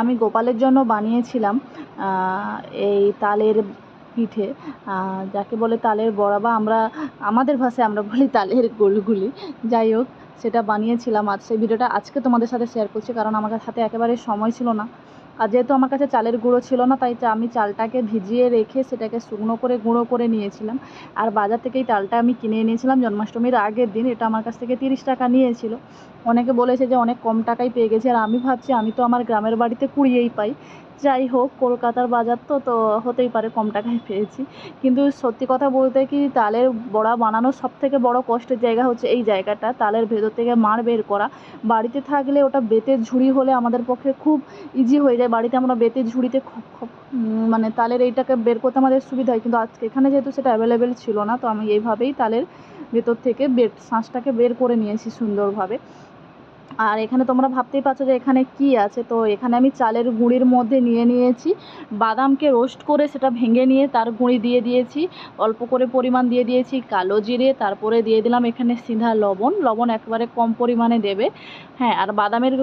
আমি গোপালের জন্য বানিয়েছিলাম এই তালের পিঠে যাকে বলে তালের বড়া বা আমরা, আমাদের ভাষায় আমরা বলি তালের গোলগুলি। যাই হোক, সেটা বানিয়েছিলাম। আর সেই ভিডিওটা আজকে তোমাদের সাথে শেয়ার করছি, কারণ আমার হাতে একেবারে সময় ছিল না। আর যেহেতু আমার কাছে চালের গুঁড়ো ছিল না, তাই আমি চালটাকে ভিজিয়ে রেখে সেটাকে শুকনো করে গুঁড়ো করে নিয়েছিলাম। আর বাজার থেকেই চালটা আমি কিনে এনেছিলাম জন্মাষ্টমীর আগের দিন, এটা আমার কাছ থেকে তিরিশ টাকা নিয়েছিল। অনেকে বলেছে যে অনেক কম টাকায় পেয়ে গেছে, আর আমি ভাবছি আমি তো আমার গ্রামের বাড়িতে কুড়িয়েই পাই। যাই হোক, কলকাতার বাজার তো তো হতেই পারে কম টাকায় পেয়েছি। কিন্তু সত্যি কথা বলতে কি, তালের বড়া বানানোর সব থেকে বড় কষ্টের জায়গা হচ্ছে এই জায়গাটা। তালের ভেতর থেকে মাড় বের করা। বাড়িতে থাকলে ওটা বেতের ঝুড়ি হলে আমাদের পক্ষে খুব ইজি হয়ে যায়। বাড়িতে আমরা বেতের ঝুড়িতে মানে তালের এইটাকে বের করতে আমাদের সুবিধা হয়। কিন্তু আজকে এখানে যেহেতু সেটা অ্যাভেলেবেল ছিল না, তো আমি এইভাবেই তালের ভেতর থেকে বের শাঁসটাকে বের করে নিয়েছি সুন্দরভাবে। আর এখানে তোমরা ভাবতেই পারছ যে এখানে কি আছে। তো এখানে আমি চালের গুঁড়ির মধ্যে নিয়ে নিয়েছি। বাদামকে রোস্ট করে সেটা ভেঙে নিয়ে তার গুঁড়ি দিয়ে দিয়েছি। অল্প করে পরিমাণ দিয়ে দিয়েছি কালো জিরে, তারপরে দিয়ে দিলাম এখানে সিধা লবণ। লবণ একবারে কম পরিমাণে দেবে। হ্যাঁ আর বাদামের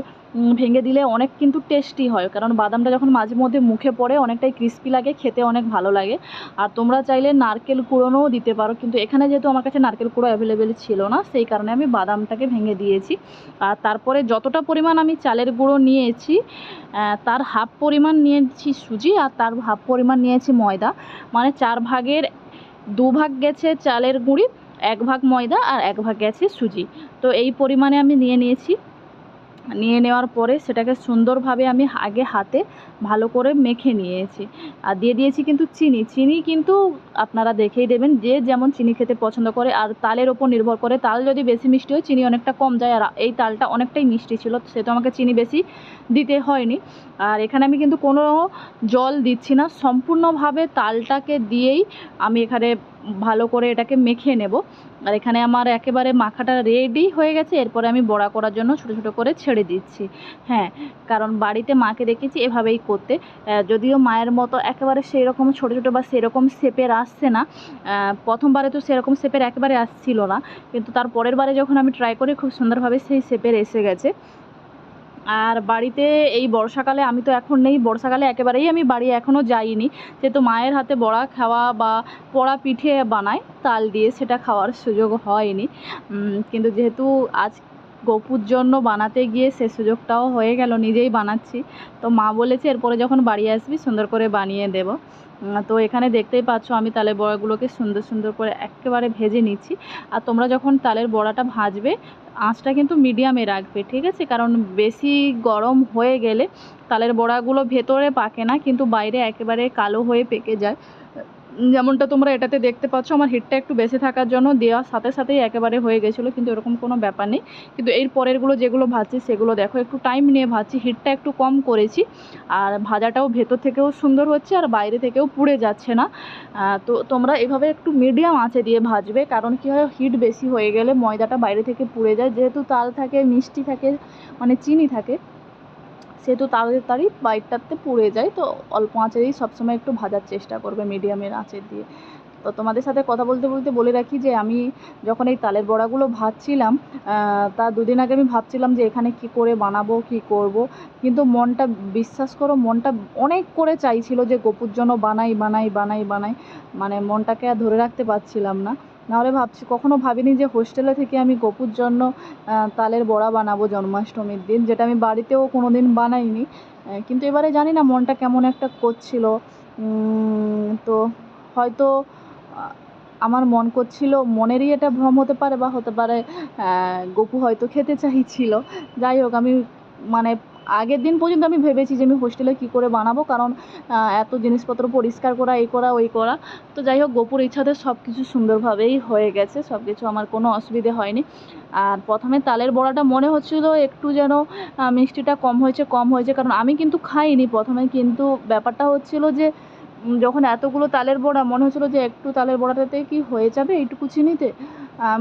ভেঙে দিলে অনেক কিন্তু টেস্টি হয়। কারণ বাদামটা যখন মাঝে মধ্যে মুখে পড়ে, অনেকটাই ক্রিস্পি লাগে, খেতে অনেক ভালো লাগে। আর তোমরা চাইলে নারকেল কুড়োনোও দিতে পারো। কিন্তু এখানে যেহেতু আমার কাছে নারকেল কুড়ো অ্যাভেলেবেল ছিল না, সেই কারণে আমি বাদামটাকে ভেঙে দিয়েছি। আর তারপরে যতটা পরিমাণ আমি চালের গুঁড়ো নিয়েছি তার হাফ পরিমাণ নিয়েছি সুজি আর তার হাফ পরিমাণ নিয়েছি ময়দা। মানে চার ভাগের দু ভাগ গেছে চালের গুঁড়ি, এক ভাগ ময়দা আর এক ভাগ গেছে সুজি। তো এই পরিমাণে আমি নিয়ে নিয়েছি। নিয়ে নেওয়ার পরে সেটাকে সুন্দরভাবে আমি আগে হাতে ভালো করে মেখে নিয়েছি। আর দিয়ে দিয়েছি কিন্তু চিনি। চিনি কিন্তু আপনারা দেখেই দেবেন যে যেমন চিনি খেতে পছন্দ করে আর তালের ওপর নির্ভর করে। তাল যদি বেশি মিষ্টি হয়, চিনি অনেকটা কম যায় আর এই তালটা অনেকটাই মিষ্টি ছিল। সেটা আমাকে চিনি বেশি দিতে হয়নি। আর এখানে আমি কিন্তু কোনো জল দিচ্ছি না। সম্পূর্ণভাবে তালটাকে দিয়েই আমি এখানে ভালো করে এটাকে মেখে নেব। আর এখানে আমার একেবারে মাখাটা রেডি হয়ে গেছে, এরপরে আমি বড়া করার জন্য ছোটো ছোটো করে ছেড়ে দিচ্ছি। হ্যাঁ কারণ বাড়িতে মাকে দেখেছি এভাবেই করতে। যদিও মায়ের মতো একেবারে সেই রকম ছোটো ছোটো বা সেরকম শেপের আসছে না। প্রথমবারে তো সেরকম শেপের একেবারে আসছিল না। কিন্তু তার পরের বারে যখন আমি ট্রাই করি, খুব সুন্দরভাবে সেই শেপের এসে গেছে। আর বাড়িতে এই বর্ষাকালে আমি তো এখন নেই, বর্ষাকালে একেবারেই আমি বাড়ি এখনও যাইনি। যেহেতু মায়ের হাতে বড়া খাওয়া বা পড়া পিঠে বানায়, তাল দিয়ে সেটা খাওয়ার সুযোগ হয়নি। কিন্তু যেহেতু আজ গপুর জন্য বানাতে গিয়ে সে সুযোগটাও হয়ে গেল, নিজেই বানাচ্ছি। তো মা বলেছে, এরপরে যখন বাড়ি আসবি, সুন্দর করে বানিয়ে দেবো। তো এখানে দেখতেই পাচ্ছ, আমি তালের বড়াগুলোকে সুন্দর সুন্দর করে একেবারে ভেজে নিচ্ছি। আর তোমরা যখন তালের বড়াটা ভাজবে, আঁচটা কিন্তু মিডিয়ামে রাখবে, ঠিক আছে? কারণ বেশি গরম হয়ে গেলে তালের বড়াগুলো ভেতরে পাকে না, কিন্তু বাইরে একেবারে কালো হয়ে পেকে যায়। যেমনটা তোমরা এটাতে দেখতে পাচ্ছ, আমার হিটটা একটু বেশি থাকার জন্য দেওয়ার সাথে সাথেই একেবারে হয়ে গেছিল, কিন্তু এরকম কোনো ব্যাপার নেই। কিন্তু এর পরেরগুলো যেগুলো ভাজছি সেগুলো দেখো, একটু টাইম নিয়ে ভাজছি হিটটা একটু কম করেছি। আর ভাজাটাও ভেতর থেকেও সুন্দর হচ্ছে, আর বাইরে থেকেও পুড়ে যাচ্ছে না। তো তোমরা এভাবে একটু মিডিয়াম আঁচে দিয়ে ভাজবে, কারণ কী হয় হিট বেশি হয়ে গেলে ময়দাটা বাইরে থেকে পুড়ে যায়। যেহেতু তাল থাকে, মিষ্টি থাকে মানে চিনি থাকে সেহেতু তাড়াতাড়ি বাইরটাতে পুড়ে যায়, তো অল্প আঁচেই সবসময় একটু ভাজার চেষ্টা করবে মিডিয়ামের আঁচে দিয়ে। তো তোমাদের সাথে কথা বলতে বলতে বলে রাখি যে আমি যখন এই তালের বড়াগুলো ভাজছিলাম তা দুদিন আগে আমি ভাবছিলাম যে এখানে কি করে বানাবো, কি করব, কিন্তু মনটা, বিশ্বাস করো মনটা অনেক করে চাইছিল যে গোপুর জন্য বানাই বানাই বানাই বানাই মানে মনটাকে আর ধরে রাখতে পারছিলাম না। নাহলে ভাবছি, কখনো ভাবিনি যে হোস্টেলে থেকে আমি গপুর জন্য তালের বড়া বানাবো জন্মাষ্টমীর দিন, যেটা আমি বাড়িতেও কোনো দিন বানাইনি কিন্তু এবারে জানি না মনটা কেমন একটা করছিল। তো হয়তো আমার মন করছিল, মনেরই এটা ভ্রম হতে পারে বা হতে পারে গপু হয়তো খেতে চাইছিল। যাই হোক, আমি মানে আগের দিন পর্যন্ত আমি ভেবেছি যে আমি হোস্টেলে কী করে বানাবো, কারণ এত জিনিসপত্র পরিষ্কার করা, এই করা, ওই করা। তো যাই হোক, গোপুর ইচ্ছাতে সব কিছু সুন্দরভাবেই হয়ে গেছে সব কিছু আমার কোনো অসুবিধে হয়নি। আর প্রথমে তালের বড়াটা মনে হচ্ছিল একটু যেন মিষ্টিটা কম হয়েছে কম হয়েছে, কারণ আমি কিন্তু খাইনি প্রথমে, কিন্তু ব্যাপারটা হচ্ছিল যে যখন এতগুলো তালের বড়া, মনে হচ্ছিল যে একটু তালের বড়াটাতে কি হয়ে যাবে এইটুকু চিনিতে?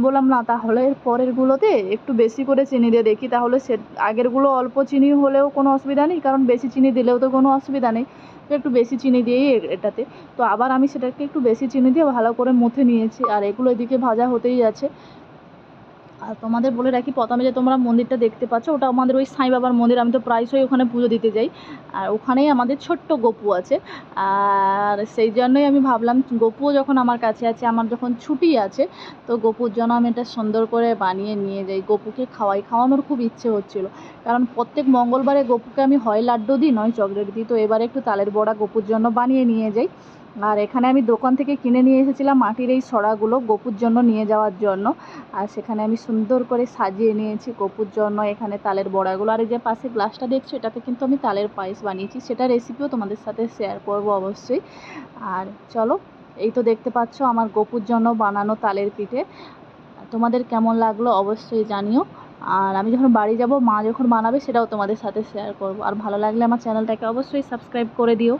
বললাম, না, তাহলে এর পরেরগুলোতে একটু বেশি করে চিনি দিয়ে দেখি, তাহলে সে আগেরগুলো অল্প চিনি হলেও কোনো অসুবিধা নেই, কারণ বেশি চিনি দিলেও তো কোনো অসুবিধা নেই। তো একটু বেশি চিনি দিয়েই এটাতে। তো আবার আমি সেটাকে একটু বেশি চিনি দিয়ে ভালো করে মুথে নিয়েছি, আর এগুলো এদিকে ভাজা হতেই আছে আর তোমাদের বলে রাখি, প্রথমে যে তোমরা মন্দিরটা দেখতে পাচ্ছ, ওটা আমাদের ওই সাই বাবার মন্দির, আমি তো প্রায়শই ওখানে পুজো দিতে যাই। আর ওখানেই আমাদের ছোট্ট গপু আছে। আর সেই জন্যই আমি ভাবলাম, গপুও যখন আমার কাছে আছে, আমার যখন ছুটি আছে, তো গপুর জন্য আমি এটা সুন্দর করে বানিয়ে নিয়ে যাই। গপুকে খাওয়াই, খাওয়ানোর খুব ইচ্ছে হচ্ছিল। কারণ প্রত্যেক মঙ্গলবারে গপুকে আমি হয় লাড্ডু দিই, নয় চকলেট দিই, তো এবারে একটু তালের বড়া গপুর জন্য বানিয়ে নিয়ে যাই। আর এখানে আমি দোকান থেকে কিনে নিয়ে এসেছিলাম মাটির এই সরাগুলো গপুর জন্য নিয়ে যাওয়ার জন্য। আর সেখানে আমি সুন্দর করে সাজিয়ে নিয়েছি গপুর জন্য, এখানে তালের বড়াগুলো। আর এই যে পাশে গ্লাসটা দেখছ, এটাতে কিন্তু আমি তালের পায়েস বানিয়েছি। সেটা রেসিপিও তোমাদের সাথে শেয়ার করব অবশ্যই। আর চলো, এই তো দেখতে পাচ্ছ আমার গপুর জন্য বানানো তালের পিঠে। তোমাদের কেমন লাগল অবশ্যই জানিও। আর আমি যখন বাড়ি যাব, মা যখন বানাবে, সেটাও তোমাদের সাথে শেয়ার করব। আর ভালো লাগলে আমার চ্যানেলটাকে অবশ্যই সাবস্ক্রাইব করে দিও।